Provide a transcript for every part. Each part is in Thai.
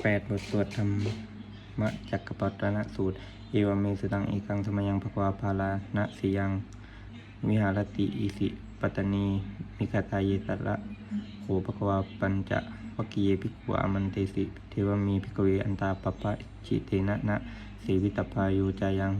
แปดบทสวดธรรมจักรปัตตนสูตร เอวเมสุตังเอกังสมยังภควาภาลานะสียัง วิหารติอิสิปัตตนีมิคาทายเยตัละโหภควาปัญจะวกีเยภิกขุอามันเตสิ เทวมีภิกเวอันตาปปะชิเตนะนะสีวิตพายุจายัง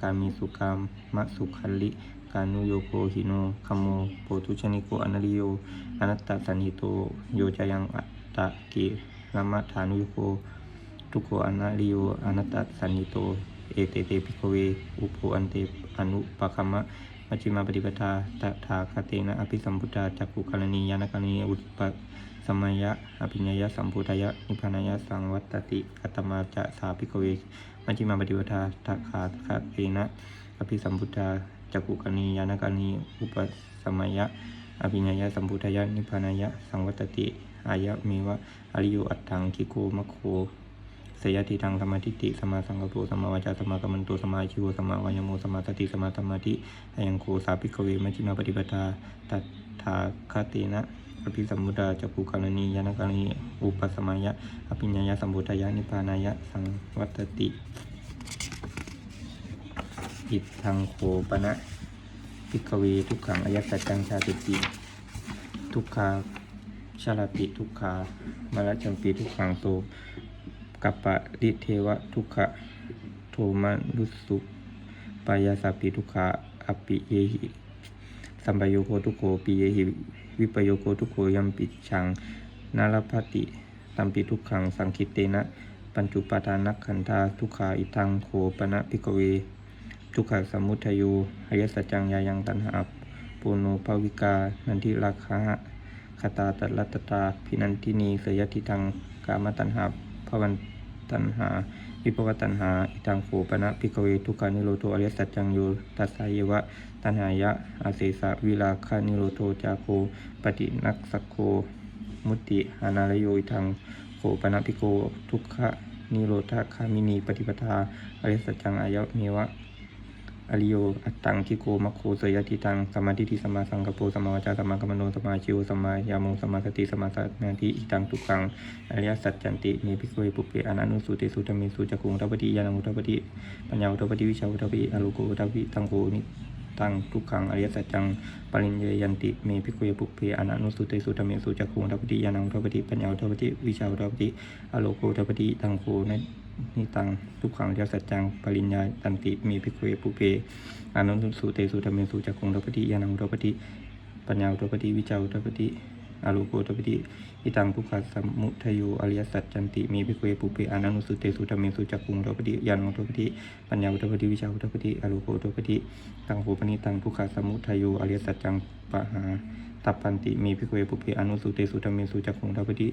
กามีสุกามมะสุขัลลิกานุโยโกหิโนคัมโมโปทุชนิโกอนาริโยอนัตตสันหิโตโยจายังอัตตะกิ ลมัฏฐานุโยโกทุกโขอนาริโยอนัตตสันนิโต เอเตเตปิโกเว อุปโภอันเตอนุปคัมมะมัชฌิมาปฏิปทาตถาคเตนะอภิสัมพุทธาจักขุกรณียานกรณีอุปสมัยยะอภิญญายะสัมพุทธายะนิพพานายะสังวัตติกัตมาจะสาปิโกเวมัชฌิมาปฏิปทาตถาคเตนะอภิสัมพุทธาจักขุกรณียานกรณีอุปสมัยยะอภิญญายะสัมพุทธายะนิพพานายะสังวัตติ อายะเมวะอริโยอัตถังคิโกมะโคสยติทางสมาธิติสมาสังกปรสมาวาจาสมากรรมันโตสมาชิวสมาวายโมสมาสติสมาธรรมติอายังโคสาปิกเวมัชิมาปฏิปทาตัทธาคตินะอภิสัมมุดาจักขุกรณียานกรณีอุปสมัยะอภิญญาสัมพุทายะนิพานายะสังวัตติ อิทังโคปนะพิกเวทุกขังอายสัจจังชาติติทุกขา ชาลติทุกขามรจัมปีทุกขังโตกัปปะริเทวะทุกขะโทมานุสุปายาสาปิทุกขะอปิเยหิสัมปโยโคทุโขปิเยหิวิปโยโคทุโขยัมปิชังนารพติสัมปิทุกขังสังคิเตนะ ปัญจุปทานักขันธาทุกขาอิทังโคปนะพิกเว ทุกขสมุทยโยอายสัจจังยายังตันหาปุโนภาวิกา นันทิราคะ คตาตัลลัตตาพินันทินีเสยติทังกามตันหาภวันตันหาวิปวตันหาอิทังโขปนะพิกเวทุกานิโรโตอริยสัจจังโยตัสายวะตันหายะอาเสสะวิลาคานิโรโตจาโคปฏินักสกโคมุตติหานารโยอิทังโขปนะพิโกทุกขะนิโรธาคามินีปฏิปทาอริยสัจจังอายะเมวะ อริโย อัตตังคิโกมัคโคเสยติตังสมาทิฏฐิสมมาสังกปรสมมาวจาสมมากรรมโนสมมาชิวสมมายามุสมมาสติสมมาสันาทิอิตังทุกังอริยสัจจันติเนพิโกเวปุเปอนันุสุเตสุธรรมิสุจักขุงทัปติยานังอุทัปติปัญญาทัปติวิชาทัปติอโลโกทัปติตังโกนิตังทุกขังอริยสัจจังปริญเยยันติเมพิโกเวปุเปอนันุสุเตสุธรรมิสุจักขุงทัปติยานังอุทัปติปัญญาทัปติวิชาทัปติอโลโกทัปติตังโกน นิตังทุกขังอริยสัจจังปริญญาตันติเมพิกเวปุเปอานุสุเตสุธรรมสุจักขุงทัปปติยานังทัปปติปัญญาทัปปติวิจาทัปปติอาลูโกทัปปติอิตังทุกขสมุทโยอริยสัจจันติ มีภิกขุเวปุเปอานุสุเตสุธรรมสุจักขุงทัปปติยานังทัปปติปัญญาทัปปติวิจาทัปปติอาลูโกทัปปติตังโหปนิตังทุกขสมุทโยอริยสัจจัง ปะหาตัปปันติมีภิกขเวปุเปอนุสุเตสุธรรมเมสุจักขุงทัปปติ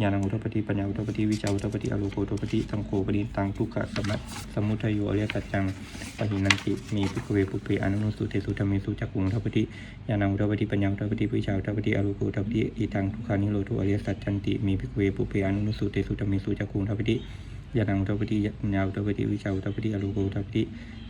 ญาณังุทปฏิปัญญาอุทปฏิวิชาอุทปฏิอโลโกอุทปฏิตังโคปฏิตังทุกขะสมัตสมุทัยโยอริยสัจจังปหินันติมีภิกขเวปุเพอนุสุเตสุธรรมิสุจักขุงอุทปฏิญาณังุทปฏิปัญญาอุทปฏิวิชาอุทปฏิอโลโกอุทปฏิอิตังทุกขานิโรธอริยสัจจันติมีภิกขเวปุเพอนุสุเตสุธรรมิสุจักขุงอุทปฏิญาณังุทปฏิปัญญาอุทปฏิวิชาอุทปฏิอโลโกอุทปฏิ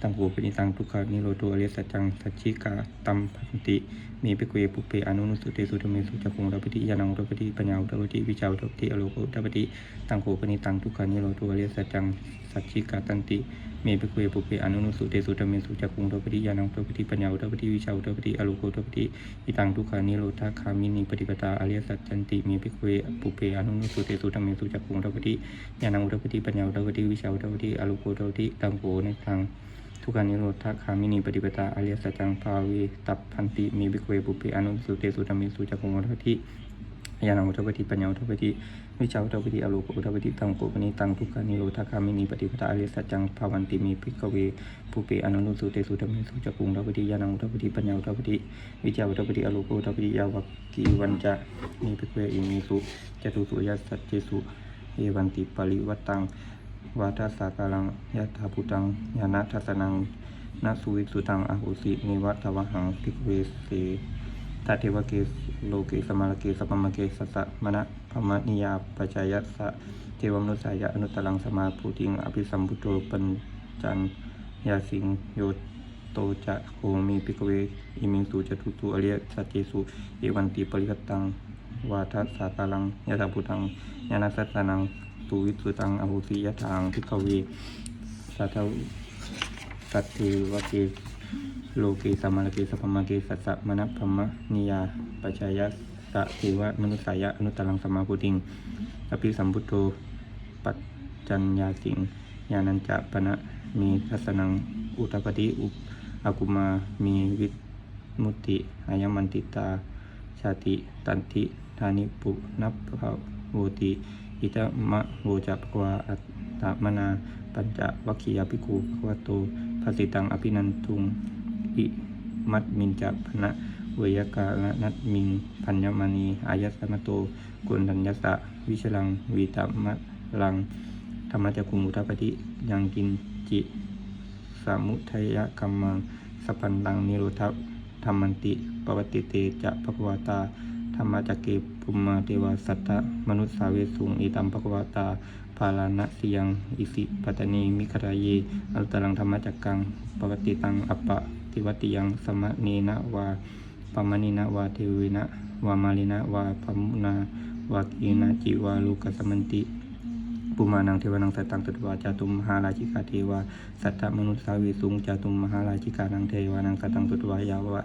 ตังโคปฏิตังทุกขานิโรธอริสัจจังสัจจิกาตัมพันติมีภิกเวปุเปอนุนุสุเตสุธรรมสุจักขุงอุทปฏิญาณังอุทปฏิปัญญาอุทปฏิวิชาอุทปฏิอโลโกอุทปฏิตังโคปณิตังทุกขานิโรธอริสัจจังสัจจิกาตันติเมภิกเวปุเปอนุนุสุเตสุธรรมสุจักขุงอุทปฏิญาณังอุทปฏิปัญญาอุทปฏิวิชาอุทปฏิอโลโกอุทปฏิอิตังทุกขานิโรธาคามินีปฏิปตาอริสัจจันติมีภิกเวปุเปอนุนุสุเตสุธรรมสุจักขุงอุทปฏิญาณังอุทปฏิปัญญาอุทปฏิวิชาอุทปฏิอโลโกอุทปฏิตังโคในทาง ทุกขานิโรธาคามินีปฏิปตาอริยสัจจังภาเวตัปพันติมีภิกขเวปุเปอนุสุเตสุธรรมิสุจักขุงอุทปฏิญาณังอุทปฏิปัญญาอุทปฏิวิชาอุทปฏิอโลโกอุทปฏิตังโกปนิตังทุกขานิโรธาคามินีปฏิปตาอริยสัจจังภาวันติมีภิกขเวปุเปอนุสุเตสุธรรมิสุจักขุงอุทปฏิญาณังอุทปฏิปัญญาอุทปฏิวิชาอุทปฏิอโลโกอุทปฏิยาวัคกีวันจะมีภิกขเวอิมิสุจตุสุยัสสัจเจสุเอวันติปริวัตัง วาทสาการังยะถาพุตังญาณทัสนังนาสุวิสุตังอาหุสิเนวะทวหังพิกเวเสทัตเทวเกสโลเกสมาลเกสปมเกสสะมณะพมนิยาปัจจยัสสะเทวมนุสายะอนุตตรังสมาภูติงอภิสัมพุโธปัญจันยาสิงโยโตจะโคมีพิกเวอิมิงสุจะตุตุอริยสัจเจสุเอวันติปริคตังวาทัสสาการังยะถาพุตังญาณสัสสนัง ตุวิสุตังอโหสิยทางพิกเวสัทวสัตถิวเกโลเกสัมมาลเกสัพพมะเกสัสสะมณพมะนิยาปัจจยสสะเทวะมนุสสายะอนุตตรังสมมาพุติงอภิสัมพุทโธปัจจัญญาสิงญาณัญจะปณะมีทัสนังอุตปฏิอุปอากุมามีวิมุติอายมันติตาชาติตันติธานิปุนับภาโวติ อิตมะโวจัปกวาอัตตมนา ปัญจวัคคียภิกขุภควโตภาสิตังอภินันทุงอิมัตมินจัพนะเวยกาลนัตมิงพัญญมณีอายัสมโตกุณัญญสะวิชลังวีตมะลังธรรมจักคุมุทปฏิยังกินจิสมุทัยกัมมังสปันตังนิโรธธรรมันติปวัติเตจะภควตา ธรรมจักเกปุมมาเทวาสัตตะมนุษสาเวสุงอิตัมภควตาภาลานะสิยังอิสิปัตตนีมิครายเยอัลตรังธรรมจักกังปวัติตังอัปปะติวติยังสมะเนนะวาปมณีนะวาเทวินะวามาลินะวาปมุนาวากีนะจิวาลูกสมันติปุมานังเทวานังสัตตังตุตวาจาตุมมหาราชิกาเทวาสัตตมนุสสาเวสุงจาตุมมหาราชิกานังเทวานังสัตตังตุตวายาวะ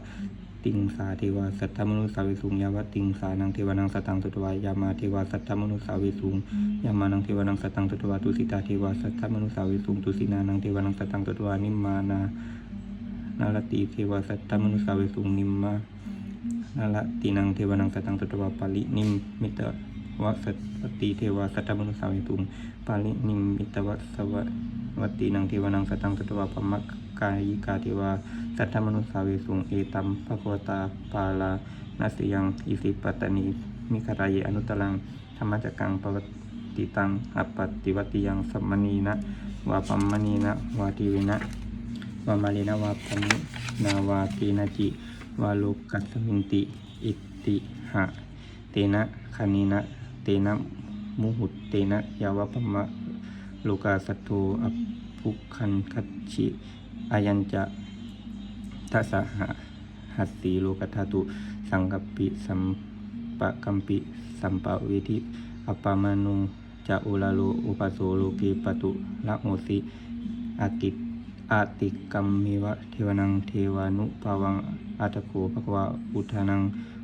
ติงสาเทวาสัทธมนุสาเวสุงยาวติงสานังเทวานังสตังตุตวายามาเทวาสัทธมนุสาเวสุงยามานังเทวานังสตังตุตวาตุสิตาเทวาสัทธมนุสาเวสุงตุสินานังเทวานังสตังตุตวานิมมานานาลติเทวาสัทธมนุสาเวสุงนิมมานาลตินังเทวานังสตังตุตวาปาลินิมมิตวะสัตติเทวาสัทธมนุสาเวสุงปาลินิมมิตวัสสวะวัตตินังเทวานังสตังตตวาปมัก กายิกาเทวา สัทธมนุสาเวสุงเอตัมภควตาปาลานาสยังอิสิปัตตนีมิคารายอนุตตรังธรรมจักกังปวัติตังอปปติวัติยังสัมมณีนะวาปัมมณีนะวาทีเวนะวามาเลนะวาปัมนาวาตีนาจิวาโลกัสสมินติ อิติหะเตนะคานินะเตนะมุหุตเตนะยาวะปะมะโลกาสัตโตอภุคันคัจฉิ อายัญจะทัสหะหัสสีโลกธาตุ สังกปิสัมปะกัมปิ สัมปะเวทิอปปามานุจะโอลาโลอุปโสโลเกปตุละโมสิอากิอาติกัมเมวะเทวนังเทวานุภาวังอาตโกภควาอุทานัง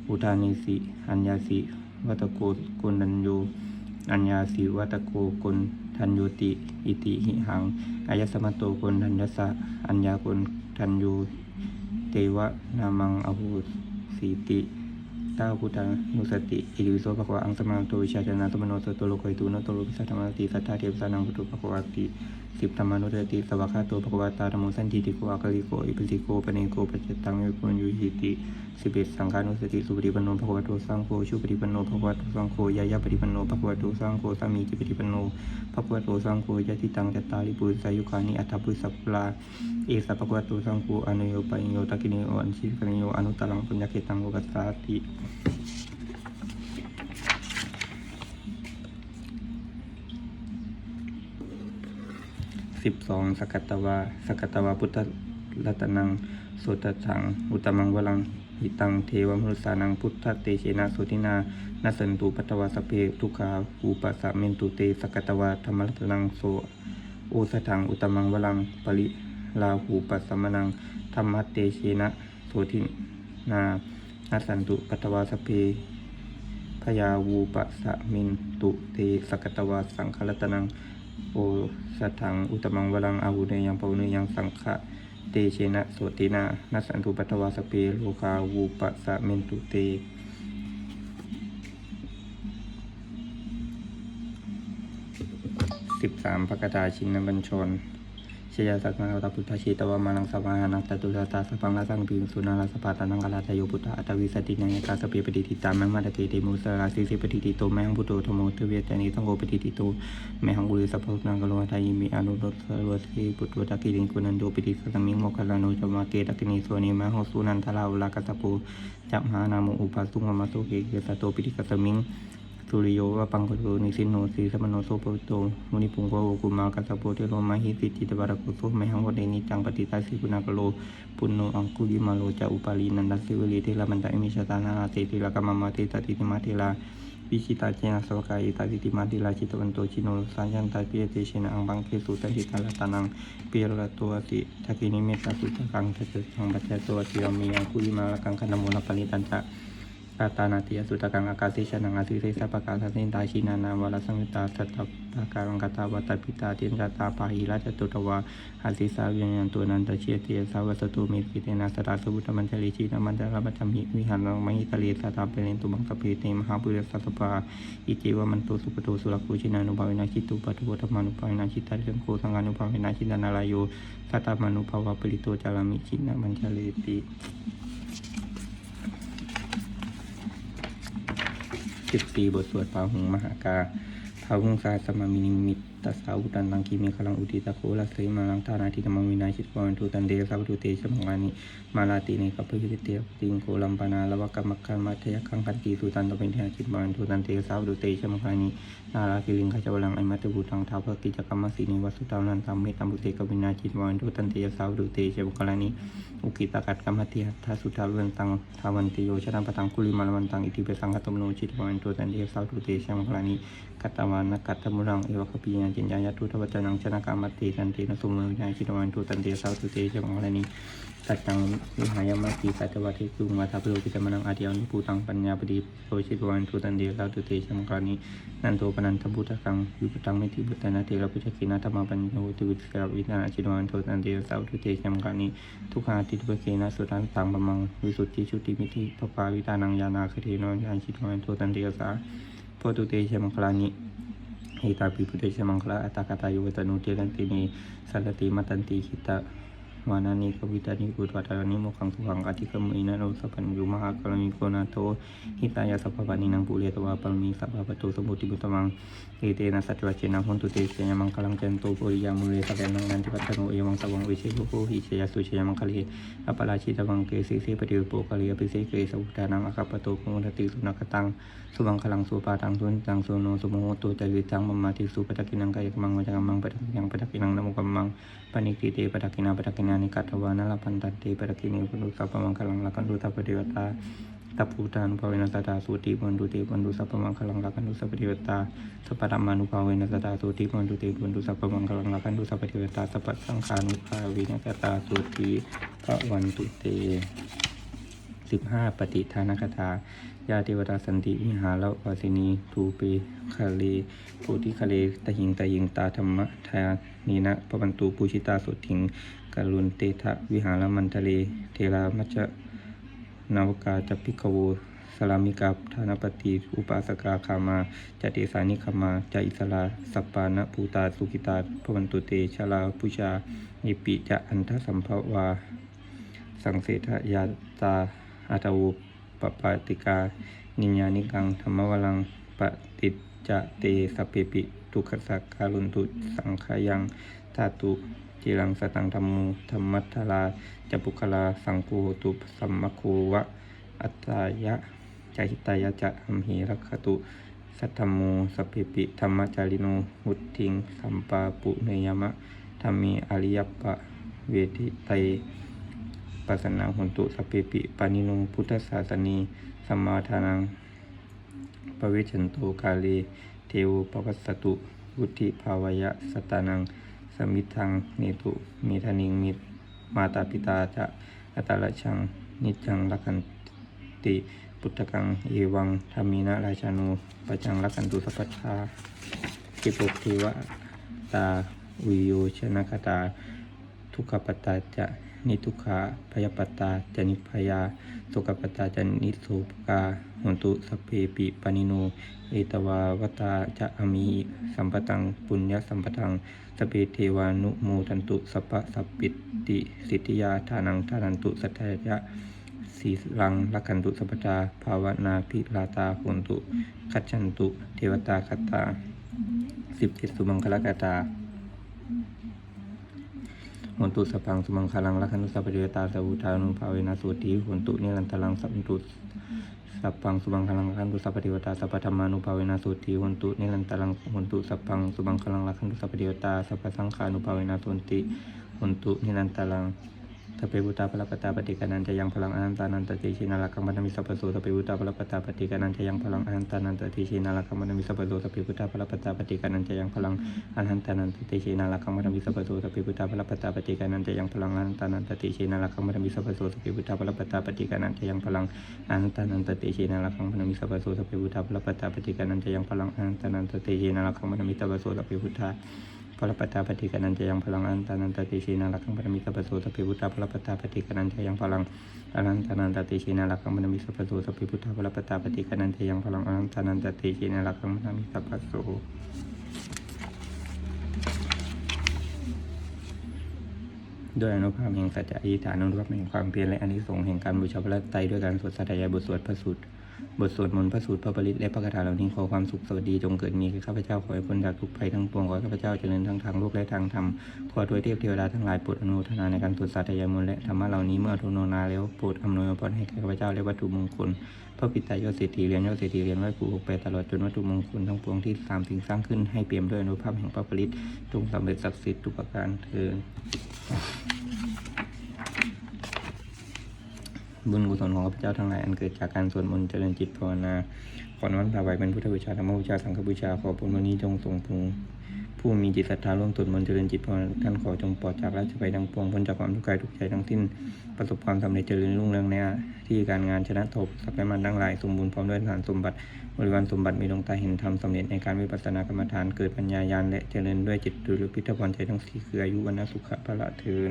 อุทานิสิอัญญาสิวัตโกกุนัญโยอัญญาสีวัตโกกล ทันโยติ อิติหิหังอายสมตโตกลทันยสะอัญญากลทันโยเทวะนามังอภูสีติต้าพุทธานุสติอิริวิโสภควาอังสมาโตวิชาชนะตมโนสตโตโลกยตูโนโตโลกิสัทธรรมติสัทธาเทวสานังพุทธภควาติ สิบธรรมานุสติสวากาโตภควาตาธรรมสันติติโกอาคลิโกอิปิสิโกปเนโกปัจจตังเวปุญยุหิติสิบเอ็ดสังฆานุสติสุปฏิปันโนภควโตสังโฆชุปฏิปันโนภควโตสังโฆยายาปฏิปันโนภควโตสังโฆสามีจิปฏิปันโนภควโตสังโฆยะติตังจตาริปุสายุคานิอัตถปุสัพพลาเอสะภควโตสังโฆอนุโยปัญโยตะกินิโออันชิกนิโยอนุตตรังปุญญาเกตังโอกัสสาติ สิบสองสกัตตวาสกัตตวาพุทธรัตนังโสตถัง อุตมังวลังหิตังเทวมนุสสานังพุทธเตเชนะโสตินานัสันตุปัตวาสเพทุขาภูปัสสะเมนตุเตสกัตตวาธรรมรัตนังโสโอสถังอุตมังวลังปริลาหูปัสสมนังธรรมเตเชนะโสตินานัสันตุปัตวาสเพพยาวูปะสะมินตุเตสกัตวาสังครัตนัง โอสัถังอุตมังวลังอาหุเนยังปวุเนยังสังฆะเตเชนะโสตินานัสสันตุปัตวาสเปโลคาวูปะสะมินตุเตสิบสามพระกตาชินบัญชน ชยาสัตมาตาพุทธชีตวามานังสวาหานังตตุลาตาสพังลาสังปิงสุนาลาสปาตานังกาลาตโยพุทธอัตวิสตินังยกาสเปปฏิทิตามังมาตะเกเตมุสลาสิสิปฏิทิโตแมงพุทโธธโมทเวจานิสังโฆปฏิทิโตแมงกุลิสัพพุนังกโลทายิมิอนุรสสวสีพุทธวตะกิริงกุนันโดปิติสสมิงโมคคลานุจมาเกตกินีสวนิมหังสุนันทลาวลากัสปุจัมหานามุอุปาสุงมาโตเกเกตโตปิติกัสสมิง สุริโยวะปังกโตนิสินโนสีสมโนโสปโตมุนิปุงโกโอกุมากัสสะโปเทโรมาหิสิจิตบาระกุโสมหังวเดนิจังปฏิตาสิกุณากโลปุณโนอังคุลิมาโลจะอุปาลีนันดัสสิวลีเทลามันตะอิมิชตานาเตติลากามมาเตตติติมาเทลาปิชิตาเจนะสวกายตาติติมาติลาชิตวันโตชิโนสัญญันตาปิยเตชินะอังบังเคสุตันติตาลตานังเปียระตัวติทักินิเมตตาสุตกังเตตสังปัจจตัวติยามียังคุลิมาลกังคณโมลปณิตันจะ กาตานาติยสุตกังอากาศิชนังอาสิเรสปะกาสันินตาชินานาวาลสังยุตตาสัตตปะการังกตาวัตปิตาตินกตาปาหิราชตุตวาอาสิสาวิญญาณตัวนันตเชียเตียสาวสตุมิติเตนะสตาสุบุตมันเจริชีนามันจารบัจมิวิหารังมหิตะเลสตาเปเรนตุบังกะเปเตมหาปุเรสัตปาอิจิวมันตุสุปตุสุรคูชินานุภาเวนะชิตุปัตุธรรมานุภาเวนะชิตาริสังโฆสังฆานุภาเวนะชินานาลายโยสัตตมานุภาวะปริโตจารามิชินะมันจเลติ สิบปีบทสวดพาหุงมหากาพาหุงสาสมามินิมิต ตัสสาวุตันตังคีเมฆลังอุติตะโคลัสเสมาลังทานาทิตมังวินาชิตวันทุตันเดสัพทุเตชะมังวานิมาลาติเนกัปปิเตติงโคลัมปนาลวะกรรมการมาเทยคังคันตีสุตันตเป็นเทจิตวันทุตันเตสัพทุเตชะมังวานินาราคิลิงขจวลังไอมัตตุบุตังทาวภกิจกรรมสีนิวัสุตานันตัมเมตัมบุเตกวินาจิตวันทุตันเตสัพทุเตชะมังวานิอุกิตากัดกรรมติหัสุทาเวนตังทาวันติโยชนะปตังคุลิมาลวันตังอิติเปสังกัตมโนชิตวันตุตันเดสาวตุเตชังานิกัตตวานกัตตมุรังเอวคปิยังจินญายตุทวัจนังชนะกรรมติตันเตนสุมวิญญาชิตวันตุตันเดสาวตุเตชังคลานิตัดตังวิหายมาติสัตวัติกุงวัฏพโลกิตมนังอาเดียนุปูตังปัญญาปฏิโยชิตวันตุตันเดสาวตุเตชังคลานินันโตปนันทบุตตังวิปตังเมติบุตตนาเทระพุทธกินาธรรมปัญโยติวิสระวิญญาชิตวันตุตันเดสาวตุเตชังคลานิทุกขาติทุเกนะสุตันตังบมังวิสุทธิชุติมิติปปาวิตานังยานาคเทโนยานชิตวันโทตันเดียสาโพตุเตชมังคลานิ หิตาปิปุเตชะ มาอัตตากตายุวตนุเตตันตินีสันติมัตันติหิตานานิกวิตานิกุตวัตานิโมขังสุขังอธิกรรมินาโนสัพพัญยุมหากรณิโกนาโตหิตายาสัพพานินังปุเรตวาปังมีสัพพะปตุสมุติบุตมังเอเตนะสัจวัชเชนะหุนตุเตเสยมังคลังเจนโตปุริยามุเรสัพเพนังนันติปัตตโนเอวังสวังวิเชโยโหหิเชยสุเชยมังคเลอปราชิตวังเกสีเสปฏิโปกะเลียปิเสเกสุตานังอคัปโตโมทติสุนักตังสุบังคลังสุปาตังสุนตังสุโนสุโมโหตุจริตังมมาติสุปะตะกินังกายกมังวจักมังปะตะกินังปะตะกินังนโมกัมมังปณิกิเตปะตะกินาปะตะกินานิกัตวานะลพันตันติปตะกินิปุรุสัพพมังคลังละกันตุทัพปฏิวตาตัพพุทานุภาเวนัสตาสุติปันตุเตปันตุสัพพมังคลังลักันตุสัพพเทวตาสัพพธรรมานุภาเวนัสตาสุติปันตุเตปันตุสัพพมังคลังลักันตุสัพพเทวตาสัพพสังฆานุภาเวนัสตาสุติพระวันตุเตสิบห้าปฏิทานคถา ญาเทวตาสันติวิหารวาสินีทูเปคาเลโพธิคาเลตหิงตหิงตาธรรมทานีนะปวันตุปูชิตาสุทิงกรุณเตทะวิหารมันทะเล เทรามัจจนาวกาจพิกโวสลามิกาธานปฏิอุปาสกาคามาจติสานิคามาจอิสลาสัปปานะภูตาสุกิตาพวันตุเตชาลาพุชานิปิจะอันทสัมภวา สังเสทยาตาอัตวุ ปาติกา นิญานิกังธรรมวลังปฏิจจเตสพเปปิ ทุกขสักการุนตุสังขยังธาตุจิรังสตังธรรมูธรรมัทลาจะปุคลาสังคูตุสัมมโควะ อัตายะจหิตายะจะอัมเหรักขตุ สัทธมโมสเพปิธรรมจาริโนหุทิง สัมปาปุเนยมะธรรมีอริยปปะเวทิไต ปัสสนาหุนตุสเพปิปานิโนพุทธศาสนีสมาทานังปวิชันโตกาเลเทวปวัสสตุวุธิภาวยะสตานัง สมิทังเนตุมีทานิงมิมาตาปิตาจะอัตละชัง นิจังลักันติปุตตกังเอวังธรรมีนะราชานุปจังลักันตุสัพพทากิปุเทวตาวิโยชนะคตา ทุกขปตาจะ นิทุขาพยาปตาจนิพยาสุขปตาจนิโสปกาหุนตุสเพปิปานิโน เอตวาวตาจะอมีสัมปตังปุญญสัมปตังสเพเทวานุโมทันตุสัพพะสปิติสิทธิยาทานังทานันตุสัทยะสีลังลักขันตุสัพพตาภาวนาพิลาตาหุนตุคัจฉันตุ เทวตาคตาสิบเจ็ดสุมังคลกตา หนตุสพังสุมังคลังลักขณุสัพพเทวตาสวุทานุภาเวนะสุติหนตุนิรันตลังสัพตุสัพพังสุมังคลังลักขณุสัพพเทวตาสัพพธรรมานุภาเวนะสุติหนตุนิรันตลังหนตุสัพพังสุมังคลังลักขณุสัพพเทวตาสัพพสังขานุภาเวนะสุติหนตุนิรันตลัง ทเปบุตาพระปตาปฏิกานันจะยังพลังอนันตานันตติชินาลักขมันมิสัพพโสทเปบุตาพระปตาปฏิกานันจะยังพลังอนันตานันตติชินาลักขมันมิสัพพโสทเปบุตาพระปตาปฏิกานันจะยังพลังอนันตานันตติชินาลักขมันมิสัพพโสทเปบุตาพระปตาปฏิกานันจะยังพลังอนันตานันตติชินาลักขมันมิสัพพโสทเปบุตาพระปตาปฏิกานันจะยังพลังอนันตานันตติชินาลักขมันมิสัพพโสทเปบุตาพระปตาปฏิกานันจะยังพลังอนันตานันตติชินาลักขมันมิสัพพโสทเปบุตา พระปัตตาปฏิกานันจะยังพลังอันตานันตติชีนาลักขังปรมิสัพพโสตปิพุทธาพระปัตตาปฏิกานันจะยังพลังอนันตานันตติชีนาลักขังปรมิสัพพโสตปิพุทธาพระปัตตาปฏิกานันจะยังพลังอนันตานันตติชีนาลักขังปรมิสัพพโสด้วยอนุภาพแห่งสัจจะอิฐานอนุภาพแห่งความเพียรและอนิสงส์แห่งการบูชาพระไตรด้วยการสวดสัตยายบทสวดพระสูตร บทสวดมนต์พระสูตรพระปริตและพระคาถาเหล่านี้ขอความสุขสวัสดีจงเกิดมีแก่ข้าพเจ้าขอให้พ้นจากทุกภัยทั้งปวงขอให้ข้าพเจ้าเจริญทั้งทางโลกและทางธรรมขอทวยเทพเทวดาทั้งหลายโปรดอนุทนาในการสวดสาธยายมนต์และธรรมะเหล่านี้เมื่อทุนโนนาแล้วโปรดอำนวยพรให้แก่ข้าพเจ้าและวัตถุมงคลพระปิตายอดเศรษฐีเรียญยอดเศรษฐีเรียญไหว้ปู่หกแปดตลอดจนวัตถุมงคลทั้งปวงที่สามสิ่งสร้างขึ้นให้เปี่ยมด้วยอนุภาพแห่งพระปริตจงสำเร็จศักดิ์สิทธิ์ทุกประการเถิด บุญกุศลของข้าพเจ้าทั้งหลายอันเกิดจากการสวดมนต์เจริญจิตภาวนา ขอน้อมถวายเป็นพุทธบูชาธรรมบูชาสังฆบูชาขอผลวันนี้จงส่งผลผู้มีจิตศรัทธาร่วมสวดมนต์เจริญจิตภาวนาท่านขอจงปลอดจากราชภัยทั้งปวงพ้นจากความทุกข์กายทุกข์ใจทั้งสิ้นประสบความสำเร็จเจริญรุ่งเรืองในที่การงานชนะทษสักและมันดังหลายสมบูรณ์พร้อมด้วยฐานสมบัติบริวารสมบัติมีดวงตาเห็นธรรมสำเร็จในการวิปัสสนากรรมฐานเกิดปัญญายาณและเจริญด้วยจิตดุลพิทพรใจทั้งสี่คืออายุวันสุขะพละเทิน